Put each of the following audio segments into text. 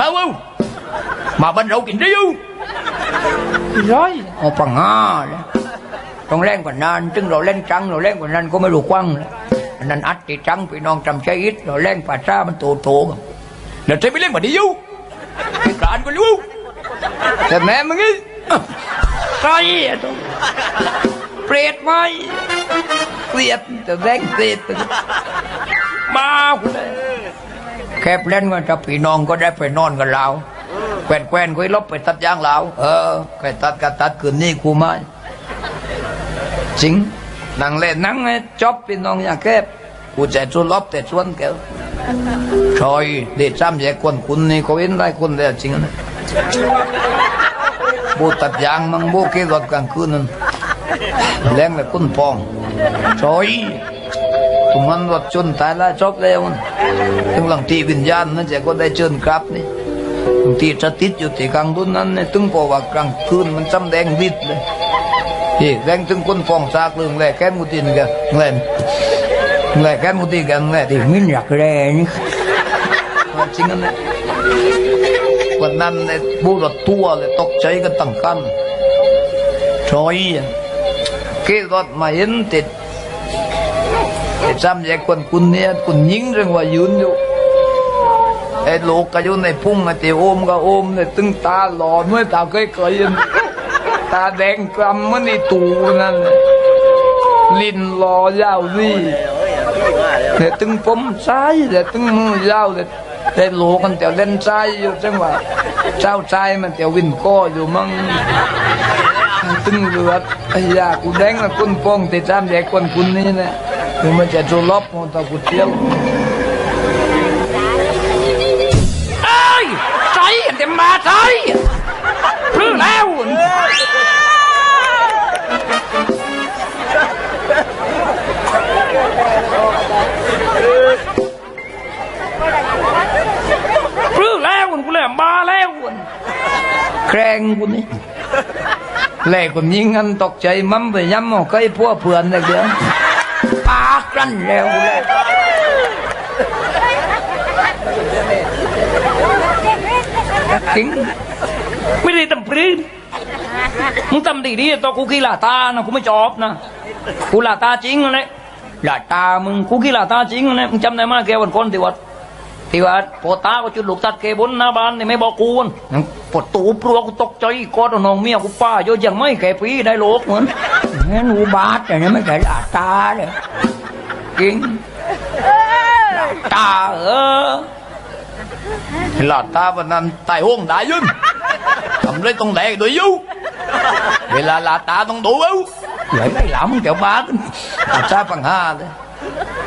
ข้าวเอามาบ้านเรากินได้อยูร้อยเอาปังห้าเลยต้องเล่นกว่านั้นถึงเราเล่นจังเราเล่นกว่านั้นก็ไม่ แคบเล่นก็จะพี่น้องก็ได้ไปนอนกันเราแกวนแกวนคุยลบไปตัดยางเราเออไปตัดกันตัดคืนนี้กูมาจริงนั่งเล่นนั่งจบพี่น้องอย่างแคบกูจะชวนลบแต่ชวนแกวชอยเด็ดซ้ำแย่คนคุณนี่เขาเห็นได้คนได้จริงนะบูตัดยางมังบูเกลอดกลางคืนนั่นแรงแบบคุณปองชอย มันรถชนตายแล้วจบแล้วมันถึงหลังที่วิญญาณนั่นจะก็ได้เชิญกลับนี่บางทีจะติดอยู่ที่กลางดุนนั้นนี่ถึงพอว่ากลางคืนมันจำแดงวิดเลยเฮ้แรงถึงคุณปองซากเรื่องแรกแค้นมุตินกันแรงแรกแค้นมุติกันแรกที่มินอยากแรงนี่จริงนั่นแหละวันนั้นเนี่ยบูรถตัวเลยตกใจกันตั้งกันชอยเกรถมาเห็นติด ไอ้ซ้ำแยกคนคุณเนี่ยคุณยิงเรื่องว่ายืนอยู่ไอ้ลูกก็อยู่ในพุ่งไอ้ตีโอมก็โอมเนี่ยตึงตาหลอนเมื่อตาเคยเคยตาแดงกลำมันในตูนั่นลิ้นรอยาวนี่เนี่ยตึงผมซ้ายเนี่ตึงมือยาวเนี่ยแต่โลกันแต่เล่นใจอยู่จังหวะเจ้าใจมันแต่วินก้ออยู่มั่งตึงเลือดไอ้ยากูแดงละคุณปองแต่จำแยกคนคุณนี่นะ คือมันจะโจลบมันตะกูเที่ยวเอ้ยใจเต็มมาใจพลื้แล้วพลื้แล้วกูเลยมาแล้วแกล้งกูนี่แหลกคนยิงกันตกใจมั่มไปย้ำเอาใกล้พวกเพื่อนเลยเดียว ปากกันแล้วเลยจริงไม่ได้ทำพลื้มึงทำดีดีต่อกูกีฬาตานะกูไม่จอบนะกูลาตาจริงนะหลาตามึงกูกีฬาตาจริงนะมึงจำได้ไหมแกวันก่อนที่วัดที่วัดพอตาก็จุดลูกตัดแกบนหน้าบ้านนี่ไม่บอกกูนปวดตูปลัวกูตกใจกอดน้องเมียกูป้าโยยังไม่แกปีได้โลกเหมือนงั้นกูบาดแต่เนี่ยไม่างนี้ได้ยืนทำเลยต้องแกลาตาเลย วบาดอาซาปังห้าเลย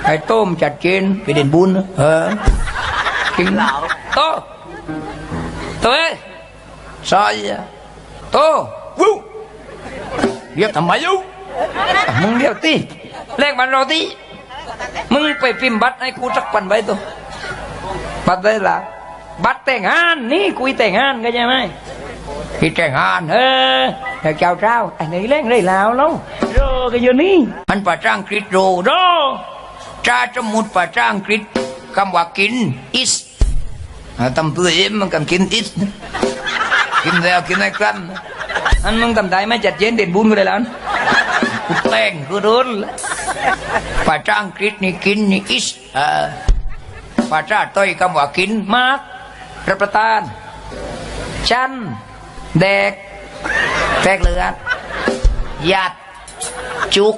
ไอ้ต้มจัดเจนไปเด่นบุญนะเออจริงโตโตเอ้ยใช่อะโตวู้เรียกทำไมอยู มึงไปพิมพ์บัตรให้กูสักปันไว้ตัวบัตรได้ละบัตรแต่งงานนี่คุยแต่งงานก็ใช่ไหมที่แต่งงานเออแต่เจ้าเจ้าไอ้ไหนเล่งได้แล้วเนาะโยก็อยู่นี่มันภาษาอังกฤษโรโรจ้าสมุดภาษาอังกฤษคำว่ากิน is อ่าตำตัวเอ็มมันกันกิน is กินแล้วกินให้ครั้นอันมึงทำได้ไหม่จัดเย็นเด่นบุญกูเลยแล้วกูแต่งกูรุน ภาษาอังกฤษนี่กินนี่อ่าภาษาต้อยคำว่ากินมากรับประทาน ชันแดกแตกเลือดหยัด จุก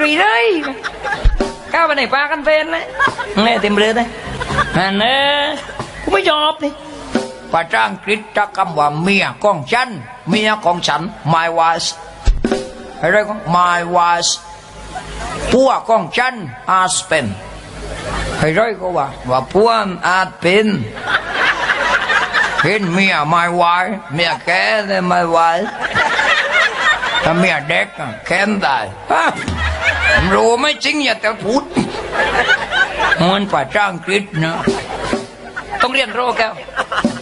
รีเลยก้าวไปไหนปลากันเป็นเลยเนี่ยเต็มเลยเลยนั่นเน่กูไม่ยอมนี่ภาษาอังกฤษจะคำว่าเมียของฉัน เมียของฉัน my wife อะไรก็ my wife ผัวของฉัน husband อะไรก็ว่าว่าผัวอาจเป็นเห็นเมีย my wife เมียแก่เลย my wife ถ้าเมียเด็กอะแค้นได้ฮะรู้ไม่จริงอย่าแต่พูดมันภาษางกฤษนะต้องเรียนโรแก้ว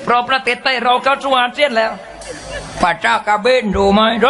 เพราะประเทศไทยเราเข้าสู่อาเซียนแล้วภาษากาเบนรู้ไหมโร